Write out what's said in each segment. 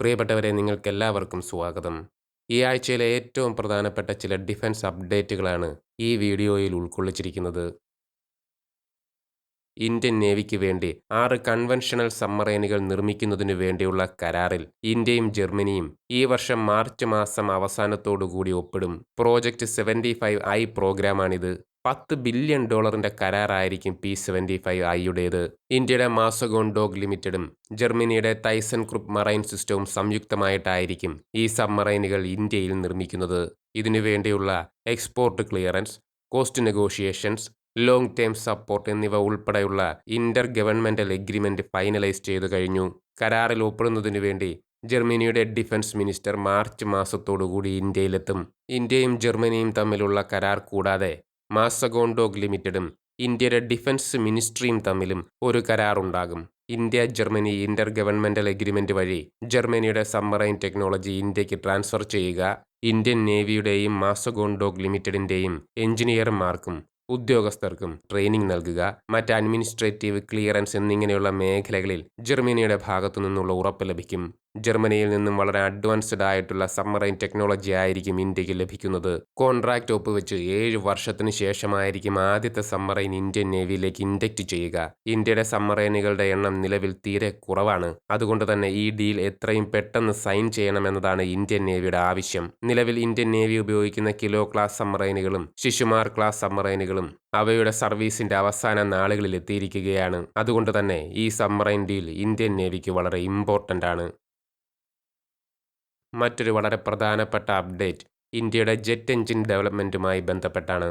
പ്രിയപ്പെട്ടവരെ നിങ്ങൾക്കെല്ലാവർക്കും സ്വാഗതം. ഈ ആഴ്ചയിലെ ഏറ്റവും പ്രധാനപ്പെട്ട ചില ഡിഫൻസ് അപ്ഡേറ്റുകളാണ് ഈ വീഡിയോയിൽ ഉൾക്കൊള്ളിച്ചിരിക്കുന്നത്. ഇന്ത്യൻ നേവിക്ക് വേണ്ടി ആറ് കൺവെൻഷണൽ സബ്മറൈനുകൾ നിർമ്മിക്കുന്നതിനു വേണ്ടിയുള്ള കരാറിൽ ഇന്ത്യയും ജർമ്മനിയും ഈ വർഷം മാർച്ച് മാസം അവസാനത്തോടുകൂടി ഒപ്പിടും. പ്രോജക്റ്റ് സെവന്റി ഫൈവ് ഐ പ്രോഗ്രാമാണിത്. പത്ത് ബില്യൺ ഡോളറിന്റെ കരാറായിരിക്കും പി സെവന്റി ഫൈവ് ഐയുടേത്. ഇന്ത്യയുടെ മാസഗോൺ ഡോഗ് ലിമിറ്റഡും ജർമ്മനിയുടെ തൈസൺ ഗ്രൂപ്പ് മറൈൻ സിസ്റ്റവും സംയുക്തമായിട്ടായിരിക്കും ഈ സബ്മറൈനുകൾ ഇന്ത്യയിൽ നിർമ്മിക്കുന്നത്. ഇതിനുവേണ്ടിയുള്ള export clearance cost negotiations long term support എന്നിവ ഉൾപ്പെടെയുള്ള ഇന്റർ ഗവൺമെന്റൽ എഗ്രിമെന്റ് ഫൈനലൈസ് ചെയ്തു കഴിഞ്ഞു. കരാറിൽ ഒപ്പിടുന്നതിനു വേണ്ടി ജർമ്മനിയുടെ ഡിഫൻസ് മിനിസ്റ്റർ മാർച്ച് മാസത്തോടുകൂടി ഇന്ത്യയിലെത്തും. ഇന്ത്യയും ജർമ്മനിയും തമ്മിലുള്ള കരാർ കൂടാതെ മാസഗോണ്ടോഗ് ലിമിറ്റഡും ഇന്ത്യയുടെ ഡിഫൻസ് മിനിസ്ട്രിയും തമ്മിലും ഒരു കരാറുണ്ടാകും. India Germany inter governmental agreement വഴി ജർമ്മനിയുടെ സബ്മറൈൻ ടെക്നോളജി ഇന്ത്യയ്ക്ക് ട്രാൻസ്ഫർ ചെയ്യുക ഇന്ത്യൻ നേവിയുടെയും മാസഗോണ്ടോഗ് ലിമിറ്റഡിന്റെയും എഞ്ചിനീയർമാർക്കും ഉദ്യോഗസ്ഥർക്കും ട്രെയിനിംഗ് നൽകുക. മറ്റ് അഡ്മിനിസ്ട്രേറ്റീവ് ക്ലിയറൻസ് എന്നിങ്ങനെയുള്ള മേഖലകളിൽ ജർമ്മനിയുടെ ഭാഗത്തു നിന്നുള്ള ഉറപ്പ് ലഭിക്കും. ജർമ്മനിയിൽ നിന്നും വളരെ അഡ്വാൻസ്ഡ് ആയിട്ടുള്ള സബ്മറൈൻ ടെക്നോളജി ആയിരിക്കും ഇന്ത്യയ്ക്ക് ലഭിക്കുന്നത്. കോൺട്രാക്ട് ഒപ്പുവെച്ച് ഏഴ് വർഷത്തിന് ശേഷമായിരിക്കും ആദ്യത്തെ സബ്മറൈൻ ഇന്ത്യൻ നേവിയിലേക്ക് ഇൻഡക്റ്റ് ചെയ്യുക. ഇന്ത്യയുടെ സബ്മറൈനുകളുടെ എണ്ണം നിലവിൽ തീരെ കുറവാണ്. അതുകൊണ്ട് തന്നെ ഈ ഡീൽ എത്രയും പെട്ടെന്ന് സൈൻ ചെയ്യണമെന്നതാണ് ഇന്ത്യൻ നേവിയുടെ ആവശ്യം. നിലവിൽ ഇന്ത്യൻ നേവി ഉപയോഗിക്കുന്ന കിലോ ക്ലാസ് സബ്മറൈനുകളും ശിശുമാർ ക്ലാസ് സബ്മറൈനുകളും അവയുടെ സർവീസിന്റെ അവസാന നാളുകളിൽ എത്തിയിരിക്കുകയാണ്. അതുകൊണ്ട് തന്നെ ഈ സബ്മറൈൻ ഡീൽ ഇന്ത്യൻ നേവിക്ക് വളരെ ഇമ്പോർട്ടന്റ് ആണ്. മറ്റൊരു വളരെ പ്രധാനപ്പെട്ട അപ്ഡേറ്റ് ഇന്ത്യയുടെ ജെറ്റ് എഞ്ചിൻ ഡെവലപ്മെന്റുമായി ബന്ധപ്പെട്ടാണ്.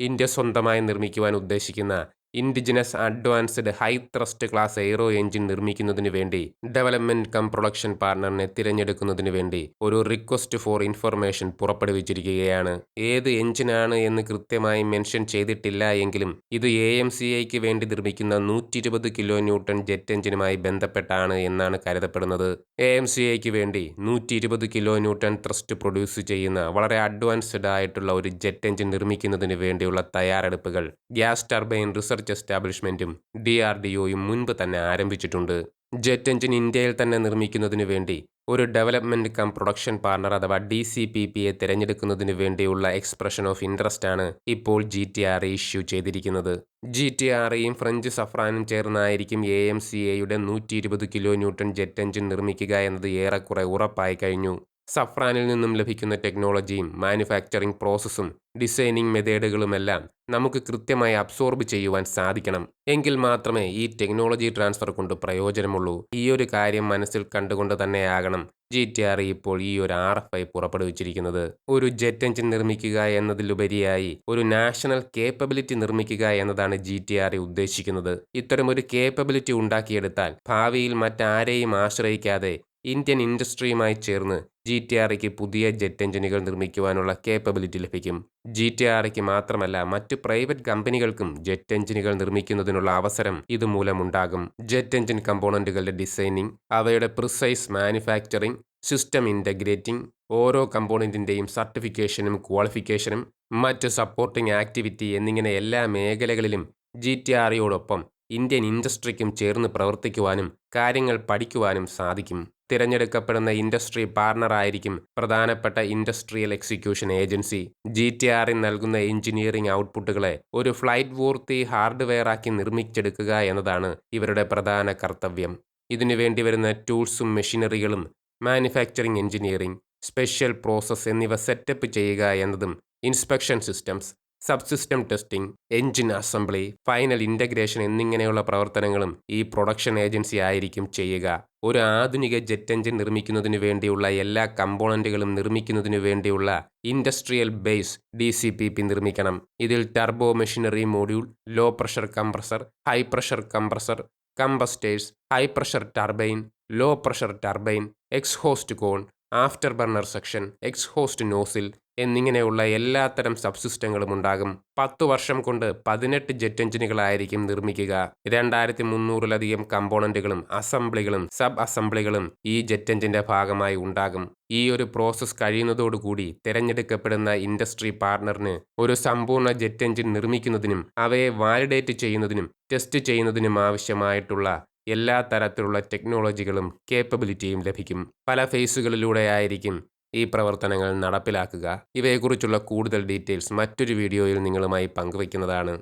ഇന്ത്യ സ്വന്തമായി നിർമ്മിക്കുവാൻ ഉദ്ദേശിക്കുന്ന indigenous advanced high thrust class aero engine നിർമ്മിക്കുന്നതിന് വേണ്ടി ഡെവലപ്മെന്റ് കം പ്രൊഡക്ഷൻ പാർട്ണറിനെ തിരഞ്ഞെടുക്കുന്നതിന് വേണ്ടി ഒരു റിക്വസ്റ്റ് ഫോർ ഇൻഫർമേഷൻ പുറപ്പെടുവിച്ചിരിക്കുകയാണ്. ഏത് എഞ്ചിനാണ് എന്ന് കൃത്യമായി മെൻഷൻ ചെയ്തിട്ടില്ല എങ്കിലും ഇത് എ എം സി ഐക്ക് വേണ്ടി നിർമ്മിക്കുന്ന നൂറ്റി ഇരുപത് കിലോ ന്യൂട്ടൺ ജെറ്റ് എഞ്ചിനുമായി ബന്ധപ്പെട്ടാണ് എന്നാണ് കരുതപ്പെടുന്നത്. എ എം സി ഐക്ക് വേണ്ടി നൂറ്റി ഇരുപത് കിലോ ന്യൂട്ടൺ ത്രസ്റ്റ് പ്രൊഡ്യൂസ് ചെയ്യുന്ന വളരെ അഡ്വാൻസ്ഡ് ആയിട്ടുള്ള ഒരു ജെറ്റ് എഞ്ചിൻ നിർമ്മിക്കുന്നതിന് വേണ്ടിയുള്ള തയ്യാറെടുപ്പുകൾ ഗ്യാസ് ടർബൈൻ റിസർച്ച് റിസർച്ച് എസ്റ്റാബ്ലിഷ്മെന്റും ഡി ആർ ഡി ഒയും മുൻപ് തന്നെ ആരംഭിച്ചിട്ടുണ്ട്. ജെറ്റ് എഞ്ചിൻ ഇന്ത്യയിൽ തന്നെ നിർമ്മിക്കുന്നതിനു വേണ്ടി ഒരു ഡെവലപ്മെന്റ് കം പ്രൊഡക്ഷൻ പാർട്ണർ അഥവാ ഡി സി പി പിയെ തിരഞ്ഞെടുക്കുന്നതിനു വേണ്ടിയുള്ള എക്സ്പ്രഷൻ ഓഫ് ഇൻട്രസ്റ്റ് ആണ് ഇപ്പോൾ ജി ടി ആർ ഇഷ്യൂ ചെയ്തിരിക്കുന്നത്. ജി ടി ആർ ഇയും ഫ്രഞ്ച് സഫ്രാനും ചേർന്നായിരിക്കും എ എം സി എയുടെ നൂറ്റി ഇരുപത് കിലോ ന്യൂട്ടൺ ജെറ്റ് എഞ്ചിൻ നിർമ്മിക്കുക എന്നത് ഏറെക്കുറെ ഉറപ്പായി കഴിഞ്ഞു. സഫ്രാനിൽ നിന്നും ലഭിക്കുന്ന ടെക്നോളജിയും മാനുഫാക്ചറിംഗ് പ്രോസസ്സും ഡിസൈനിങ് മെത്തേഡുകളുമെല്ലാം നമുക്ക് കൃത്യമായി അബ്സോർബ് ചെയ്യുവാൻ സാധിക്കണം. എങ്കിൽ മാത്രമേ ഈ ടെക്നോളജി ട്രാൻസ്ഫർ കൊണ്ട് പ്രയോജനമുള്ളൂ. ഈ ഒരു കാര്യം മനസ്സിൽ കണ്ടുകൊണ്ട് തന്നെയാകണം ജി ടി ആർ ഇപ്പോൾ ഈ ഒരു ആർ എഫ് ഐ പുറപ്പെടുവിച്ചിരിക്കുന്നത്. ഒരു ജെറ്റ് എഞ്ചിൻ നിർമ്മിക്കുക എന്നതിലുപരിയായി ഒരു നാഷണൽ കേപ്പബിലിറ്റി നിർമ്മിക്കുക എന്നതാണ് ജി ടി ആർ ഉദ്ദേശിക്കുന്നത്. ഇത്തരമൊരു കേപ്പബിലിറ്റി ഉണ്ടാക്കിയെടുത്താൽ ഭാവിയിൽ മറ്റാരെയും ആശ്രയിക്കാതെ ഇന്ത്യൻ ഇൻഡസ്ട്രിയുമായി ചേർന്ന് ജി ടി ആർക്ക് പുതിയ ജെറ്റ് എഞ്ചിനുകൾ നിർമ്മിക്കുവാനുള്ള കേപ്പബിലിറ്റി ലഭിക്കും. ജി ടി ആർക്ക് മാത്രമല്ല മറ്റ് പ്രൈവറ്റ് കമ്പനികൾക്കും ജെറ്റ് എഞ്ചിനുകൾ നിർമ്മിക്കുന്നതിനുള്ള അവസരം ഇതുമൂലമുണ്ടാകും. ജെറ്റ് എഞ്ചിൻ കമ്പോണന്റുകളുടെ ഡിസൈനിങ് അവയുടെ പ്രിസൈസ് മാനുഫാക്ചറിംഗ് സിസ്റ്റം ഇന്റഗ്രേറ്റിംഗ് ഓരോ കമ്പോണന്റിന്റെയും സർട്ടിഫിക്കേഷനും ക്വാളിഫിക്കേഷനും മറ്റ് സപ്പോർട്ടിംഗ് ആക്ടിവിറ്റി എന്നിങ്ങനെ എല്ലാ മേഖലകളിലും ജി ടി ആറിയോടൊപ്പം ഇന്ത്യൻ ഇൻഡസ്ട്രിക്കും ചേർന്ന് പ്രവർത്തിക്കുവാനും കാര്യങ്ങൾ പഠിക്കുവാനും സാധിക്കും. തിരഞ്ഞെടുക്കപ്പെടുന്ന ഇൻഡസ്ട്രി പാർട്ണറായിരിക്കും പ്രധാനപ്പെട്ട industrial execution agency. G T ആറിൽ നൽകുന്ന എഞ്ചിനീയറിംഗ് ഔട്ട്പുട്ടുകളെ ഒരു ഫ്ലൈറ്റ് വൂർത്തി ഹാർഡ്വെയറാക്കി നിർമ്മിച്ചെടുക്കുക എന്നതാണ് ഇവരുടെ പ്രധാന കർത്തവ്യം. ഇതിനു വേണ്ടി വരുന്ന ടൂൾസും മെഷീനറികളും മാനുഫാക്ചറിംഗ് എഞ്ചിനീയറിംഗ് സ്പെഷ്യൽ പ്രോസസ്സ് എന്നിവ സെറ്റപ്പ് ചെയ്യുക എന്നതും inspection systems subsystem testing engine assembly final integration എന്നിങ്ങനെയുള്ള പ്രവർത്തനങ്ങളും ഈ പ്രൊഡക്ഷൻ ഏജൻസി ആയിരിക്കും ചെയ്യുക. ഒരു ആധുനിക ജെറ്റ് എഞ്ചിൻ നിർമ്മിക്കുന്നതിന് വേണ്ടിയുള്ള എല്ലാ കമ്പോണന്റുകളും നിർമ്മിക്കുന്നതിന് വേണ്ടിയുള്ള industrial base D C P P നിർമ്മിക്കണം. ഇതിൽ turbo machinery module low pressure compressor high pressure compressor combustors high pressure turbine low pressure turbine exhaust cone afterburner section exhaust nozzle എന്നിങ്ങനെയുള്ള എല്ലാത്തരം സബ്സിസ്റ്റങ്ങളും ഉണ്ടാകും. പത്തു വർഷം കൊണ്ട് പതിനെട്ട് ജെറ്റ് എഞ്ചിനുകളായിരിക്കും നിർമ്മിക്കുക. രണ്ടായിരത്തി മുന്നൂറിലധികം കമ്പോണന്റുകളും അസംബ്ലികളും സബ് അസംബ്ലികളും ഈ ജെറ്റ് എഞ്ചിന്റെ ഭാഗമായി ഉണ്ടാകും. ഈ ഒരു പ്രോസസ്സ് കഴിയുന്നതോടുകൂടി തിരഞ്ഞെടുക്കപ്പെടുന്ന ഇൻഡസ്ട്രി പാർട്ണറിന് ഒരു സമ്പൂർണ ജെറ്റ് എഞ്ചിൻ നിർമ്മിക്കുന്നതിനും അവയെ വാലിഡേറ്റ് ചെയ്യുന്നതിനും ടെസ്റ്റ് ചെയ്യുന്നതിനും ആവശ്യമായിട്ടുള്ള എല്ലാ തരത്തിലുള്ള ടെക്നോളജികളും കേപ്പബിലിറ്റിയും ലഭിക്കും. പല ഫേസുകളിലൂടെയായിരിക്കും ഈ പ്രവർത്തനങ്ങൾ നടപ്പിലാക്കുക. ഇവയെക്കുറിച്ചുള്ള കൂടുതൽ ഡീറ്റെയിൽസ് മറ്റൊരു വീഡിയോയിൽ നിങ്ങളുമായി പങ്കുവയ്ക്കുന്നതാണ്.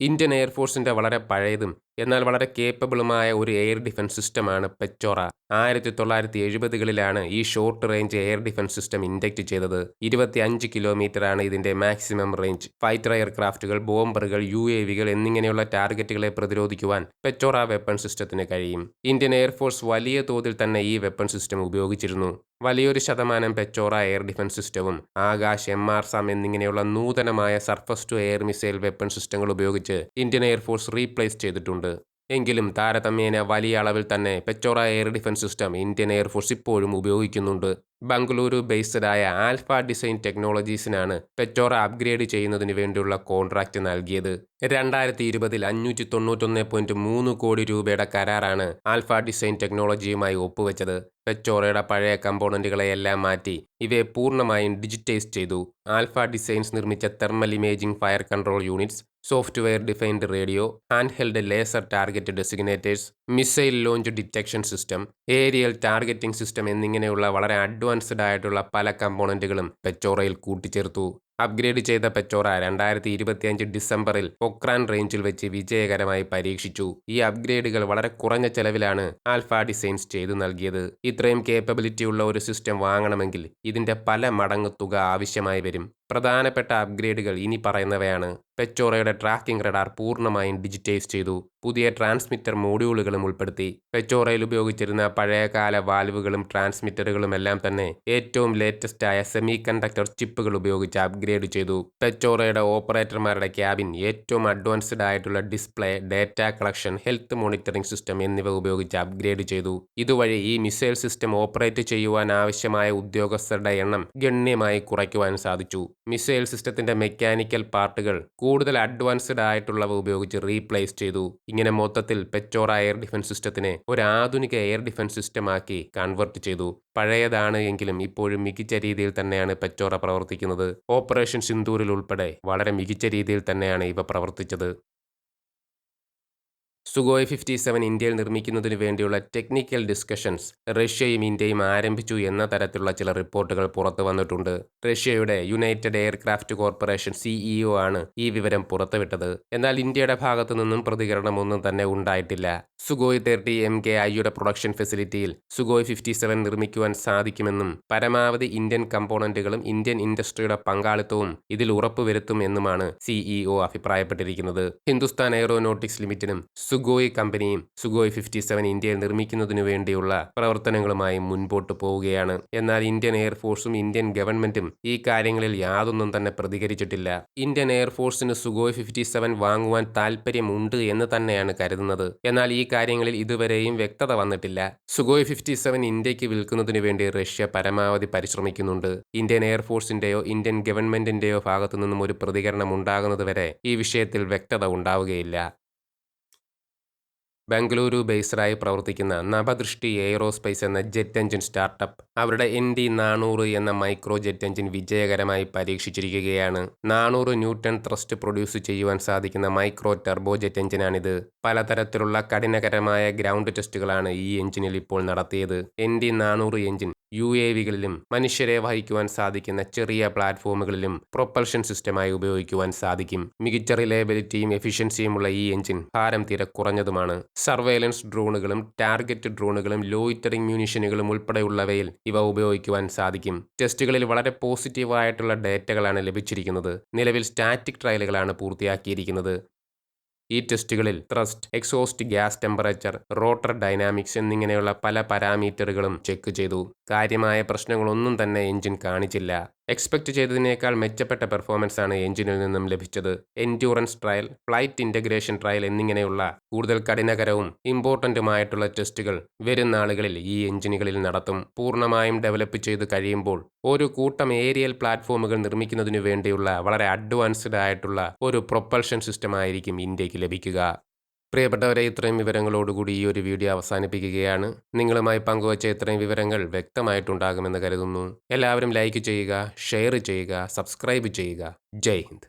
ഇന്ത്യൻ എയർഫോഴ്സിന്റെ വളരെ പഴയതും എന്നാൽ വളരെ കേപ്പബിളുമായ ഒരു എയർ ഡിഫൻസ് സിസ്റ്റമാണ് പെച്ചോറ ആയിരത്തി തൊള്ളായിരത്തി എഴുപതുകളിലാണ് ഈ short range air defence system induct ചെയ്തത്. ഇരുപത്തി അഞ്ച് കിലോമീറ്റർ ആണ് ഇതിന്റെ മാക്സിമം റേഞ്ച് ഫൈറ്റർ എയർക്രാഫ്റ്റുകൾ ബോംബറുകൾ യു എ വികൾ എന്നിങ്ങനെയുള്ള ടാർഗറ്റുകളെ പ്രതിരോധിക്കുവാൻ പെച്ചോറ വെപ്പൺ സിസ്റ്റത്തിന് കഴിയും. ഇന്ത്യൻ എയർഫോഴ്സ് വലിയ തോതിൽ തന്നെ ഈ വെപ്പൺ സിസ്റ്റം ഉപയോഗിച്ചിരുന്നു. വലിയൊരു ശതമാനം പെച്ചോറ എയർ ഡിഫൻസ് സിസ്റ്റവും ആകാശ് എം ആർ സാം എന്നിങ്ങനെയുള്ള നൂതനമായ surface to air missile weapon സിസ്റ്റങ്ങൾ ഉപയോഗിച്ച് ഇന്ത്യൻ എയർഫോഴ്സ് റീപ്ലേസ് ചെയ്തിട്ടുണ്ട്. എങ്കിലും താരതമ്യേന വലിയ അളവിൽ തന്നെ Pechora air defence system Indian air force ഇപ്പോഴും ഉപയോഗിക്കുന്നുണ്ട്. ബംഗളൂരു ബേസ്ഡായ ആൽഫ ഡിസൈൻ ടെക്നോളജീസിനാണ് പെറ്റോറ അപ്ഗ്രേഡ് ചെയ്യുന്നതിന് വേണ്ടിയുള്ള കോൺട്രാക്റ്റ് നൽകിയത്. രണ്ടായിരത്തി ഇരുപതിൽ അഞ്ഞൂറ്റി തൊണ്ണൂറ്റൊന്ന് പോയിന്റ് മൂന്ന് കോടി രൂപയുടെ കരാറാണ് ആൽഫ ഡിസൈൻ ടെക്നോളജിയുമായി ഒപ്പുവെച്ചത്. പെറ്റോറയുടെ പഴയ കമ്പോണന്റുകളെയെല്ലാം മാറ്റി ഇവയെ പൂർണമായും ഡിജിറ്റൈസ് ചെയ്തു. ആൽഫ ഡിസൈൻസ് നിർമ്മിച്ച thermal imaging fire control units software defined radio hand held laser target designators missile launch detection system aerial targeting system എന്നിങ്ങനെയുള്ള വളരെ അഡ്വാൻസ്ഡ് ആയിട്ടുള്ള പല കമ്പോണന്റുകളും പെച്ചോറയിൽ കൂട്ടിച്ചേർത്തു. അപ്ഗ്രേഡ് ചെയ്ത പെച്ചോറ രണ്ടായിരത്തി ഇരുപത്തിയഞ്ച് ഡിസംബറിൽ പൊക്രാൻ റേഞ്ചിൽ വെച്ച് വിജയകരമായി പരീക്ഷിച്ചു. ഈ അപ്ഗ്രേഡുകൾ വളരെ കുറഞ്ഞ ചെലവിലാണ് ആൽഫ ഡിസൈൻസ് ചെയ്തു നൽകിയത്. ഇത്രയും കേപ്പബിലിറ്റി ഉള്ള ഒരു സിസ്റ്റം വാങ്ങണമെങ്കിൽ ഇതിന്റെ പല മടങ്ങ് തുക ആവശ്യമായി വരും. പ്രധാനപ്പെട്ട അപ്ഗ്രേഡുകൾ ഇനി പറയുന്നവയാണ്. പെച്ചോറയുടെ ട്രാക്കിംഗ് റഡാർ പൂർണമായും ഡിജിറ്റൈസ് ചെയ്തു. പുതിയ ട്രാൻസ്മിറ്റർ മോഡ്യൂളുകളും ഉൾപ്പെടുത്തി. പെച്ചോറയിൽ ഉപയോഗിച്ചിരുന്ന പഴയകാല വാൽവുകളും ട്രാൻസ്മിറ്ററുകളും എല്ലാം തന്നെ ഏറ്റവും ലേറ്റസ്റ്റ് ആയ സെമി കണ്ടക്ടർ ചിപ്പുകൾ ഉപയോഗിച്ച് അപ്ഗ്രേഡ് ചെയ്തു. പെച്ചോറയുടെ ഓപ്പറേറ്റർമാരുടെ ക്യാബിൻ ഏറ്റവും അഡ്വാൻസ്ഡ് ആയിട്ടുള്ള display data collection health monitoring system എന്നിവ ഉപയോഗിച്ച് അപ്ഗ്രേഡ് ചെയ്തു. ഇതുവഴി ഈ മിസൈൽ സിസ്റ്റം ഓപ്പറേറ്റ് ചെയ്യുവാൻ ആവശ്യമായ ഉദ്യോഗസ്ഥരുടെ എണ്ണം ഗണ്യമായി കുറയ്ക്കുവാൻ സാധിച്ചു. മിസൈൽ സിസ്റ്റത്തിന്റെ മെക്കാനിക്കൽ പാർട്ടുകൾ കൂടുതൽ അഡ്വാൻസ്ഡ് ആയിട്ടുള്ളവ ഉപയോഗിച്ച് റീപ്ലേസ് ചെയ്തു. ഇങ്ങനെ മൊത്തത്തിൽ പെച്ചോറ എയർ ഡിഫൻസ് സിസ്റ്റത്തിനെ ഒരു ആധുനിക എയർ ഡിഫൻസ് സിസ്റ്റമാക്കി കൺവെർട്ട് ചെയ്തു. പഴയതാണ് എങ്കിലും ഇപ്പോഴും മികച്ച രീതിയിൽ തന്നെയാണ് പെച്ചോറ പ്രവർത്തിക്കുന്നത്. ഓപ്പറേഷൻ സിന്ദൂരിൽ ഉൾപ്പെടെ വളരെ മികച്ച രീതിയിൽ തന്നെയാണ് ഇവ പ്രവർത്തിച്ചത്. സുഗോയ് ഫിഫ്റ്റി സെവൻ ഇന്ത്യയിൽ നിർമ്മിക്കുന്നതിന് വേണ്ടിയുള്ള ടെക്നിക്കൽ ഡിസ്കഷൻസ് റഷ്യയും ഇന്ത്യയും ആരംഭിച്ചു എന്ന തരത്തിലുള്ള ചില റിപ്പോർട്ടുകൾ പുറത്തു വന്നിട്ടുണ്ട്. റഷ്യയുടെ യുണൈറ്റഡ് എയർക്രാഫ്റ്റ് കോർപ്പറേഷൻ സിഇഒ ആണ് ഈ വിവരം പുറത്തുവിട്ടത്. എന്നാൽ ഇന്ത്യയുടെ ഭാഗത്തു നിന്നും പ്രതികരണമൊന്നും തന്നെ ഉണ്ടായിട്ടില്ല. സുഗോയ് തേർട്ടി എം കെ ഐയുടെ പ്രൊഡക്ഷൻ ഫെസിലിറ്റിയിൽ സുഗോയ് ഫിഫ്റ്റി സെവൻ നിർമ്മിക്കുവാൻ സാധിക്കുമെന്നും പരമാവധി ഇന്ത്യൻ കമ്പോണന്റുകളും ഇന്ത്യൻ ഇൻഡസ്ട്രിയുടെ പങ്കാളിത്തവും ഇതിൽ ഉറപ്പുവരുത്തും എന്നുമാണ് സിഇഒ അഭിപ്രായപ്പെട്ടിരിക്കുന്നത്. ഹിന്ദുസ്ഥാൻ എയറോനോട്ടിക്സ് ലിമിറ്റഡും സുഗോയ് കമ്പനിയും സുഗോയ് ഫിഫ്റ്റി സെവൻ ഇന്ത്യയിൽ നിർമ്മിക്കുന്നതിനു വേണ്ടിയുള്ള പ്രവർത്തനങ്ങളുമായി മുൻപോട്ട് പോവുകയാണ്. എന്നാൽ ഇന്ത്യൻ എയർഫോഴ്സും ഇന്ത്യൻ ഗവൺമെന്റും ഈ കാര്യങ്ങളിൽ യാതൊന്നും തന്നെ പ്രതികരിച്ചിട്ടില്ല. ഇന്ത്യൻ എയർഫോഴ്സിന് സുഗോയ് ഫിഫ്റ്റി സെവൻ വാങ്ങുവാൻ താല്പര്യമുണ്ട് എന്ന് തന്നെയാണ് കരുതുന്നത്. എന്നാൽ ഈ കാര്യങ്ങളിൽ ഇതുവരെയും വ്യക്തത വന്നിട്ടില്ല. സുഗോയ് ഫിഫ്റ്റി സെവൻ ഇന്ത്യയ്ക്ക് വിൽക്കുന്നതിനു വേണ്ടി റഷ്യ പരമാവധി പരിശ്രമിക്കുന്നുണ്ട്. ഇന്ത്യൻ എയർഫോഴ്സിന്റെയോ ഇന്ത്യൻ ഗവൺമെന്റിന്റെയോ ഭാഗത്തു നിന്നും ഒരു പ്രതികരണം ഉണ്ടാകുന്നതുവരെ ഈ വിഷയത്തിൽ വ്യക്തത ഉണ്ടാവുകയില്ല. ബംഗളൂരു ബേസ്ഡായി പ്രവർത്തിക്കുന്ന നവദൃഷ്ടി എയ്റോസ്പേസ് എന്ന ജെറ്റ് എഞ്ചിൻ സ്റ്റാർട്ടപ്പ് അവരുടെ എൻ ഡി നാനൂറ് എന്ന മൈക്രോ ജെറ്റ് എഞ്ചിൻ വിജയകരമായി പരീക്ഷിച്ചിരിക്കുകയാണ്. നാനൂറ് ന്യൂട്ടൺ ത്രസ്റ്റ് പ്രൊഡ്യൂസ് ചെയ്യുവാൻ സാധിക്കുന്ന മൈക്രോ ടെർബോ ജെറ്റ് എഞ്ചിനാണിത് പലതരത്തിലുള്ള കഠിനകരമായ ഗ്രൗണ്ട് ടെസ്റ്റുകളാണ് ഈ എഞ്ചിനിൽ ഇപ്പോൾ നടത്തിയത്. എൻ ഡി നാനൂറ് എഞ്ചിൻ യു എ വികളിലും മനുഷ്യരെ വഹിക്കുവാൻ സാധിക്കുന്ന ചെറിയ പ്ലാറ്റ്ഫോമുകളിലും പ്രൊപ്പൽഷൻ സിസ്റ്റമായി ഉപയോഗിക്കുവാൻ സാധിക്കും. മികച്ച റിലയബിലിറ്റിയും എഫിഷ്യൻസിയുമുള്ള ഈ എഞ്ചിൻ ഭാരം തീരെ കുറഞ്ഞതുമാണ്. സർവേലൻസ് ഡ്രോണുകളും ടാർഗറ്റ് ഡ്രോണുകളും ലോയിറ്ററിംഗ് മ്യൂണിഷനുകളും ഉൾപ്പെടെയുള്ളവയിൽ ഇവ ഉപയോഗിക്കുവാൻ സാധിക്കും. ടെസ്റ്റുകളിൽ വളരെ പോസിറ്റീവായിട്ടുള്ള ഡേറ്റകളാണ് ലഭിച്ചിരിക്കുന്നത്. നിലവിൽ സ്റ്റാറ്റിക് ട്രയലുകളാണ് പൂർത്തിയാക്കിയിരിക്കുന്നത്. ഈ ടെസ്റ്റുകളിൽ thrust exhaust gas temperature rotor dynamics എന്നിങ്ങനെയുള്ള പല പാരാമീറ്ററുകളും ചെക്ക് ചെയ്തു. കാര്യമായ പ്രശ്നങ്ങളൊന്നും തന്നെ എഞ്ചിൻ കാണിച്ചില്ല. എക്സ്പെക്ട് ചെയ്തതിനേക്കാൾ മെച്ചപ്പെട്ട പെർഫോമൻസ് ആണ് എഞ്ചിനിൽ നിന്നും ലഭിച്ചത്. Endurance trial flight integration trial എന്നിങ്ങനെയുള്ള കൂടുതൽ കഠിനകരവും ഇമ്പോർട്ടന്റുമായിട്ടുള്ള ടെസ്റ്റുകൾ വരും നാളുകളിൽ ഈ എഞ്ചിനുകളിൽ നടത്തും. പൂർണമായും ഡെവലപ്പ് ചെയ്ത് കഴിയുമ്പോൾ ഒരു കൂട്ടം ഏരിയൽ പ്ലാറ്റ്ഫോമുകൾ നിർമ്മിക്കുന്നതിനു വേണ്ടിയുള്ള വളരെ അഡ്വാൻസ്ഡ് ആയിട്ടുള്ള ഒരു പ്രൊപ്പൽഷൻ സിസ്റ്റം ആയിരിക്കും ഇന്ത്യയ്ക്ക് ലഭിക്കുക. പ്രിയപ്പെട്ടവരെ ഇത്രയും വിവരങ്ങളോടുകൂടി ഈ ഒരു വീഡിയോ അവസാനിപ്പിക്കുകയാണ്. നിങ്ങളുമായി പങ്കുവച്ച ഇത്രയും വിവരങ്ങൾ വ്യക്തമായിട്ടുണ്ടാകുമെന്ന് കരുതുന്നു. എല്ലാവരും ലൈക്ക് ചെയ്യുക ഷെയർ ചെയ്യുക സബ്സ്ക്രൈബ് ചെയ്യുക. ജയ് ഹിന്ദ്.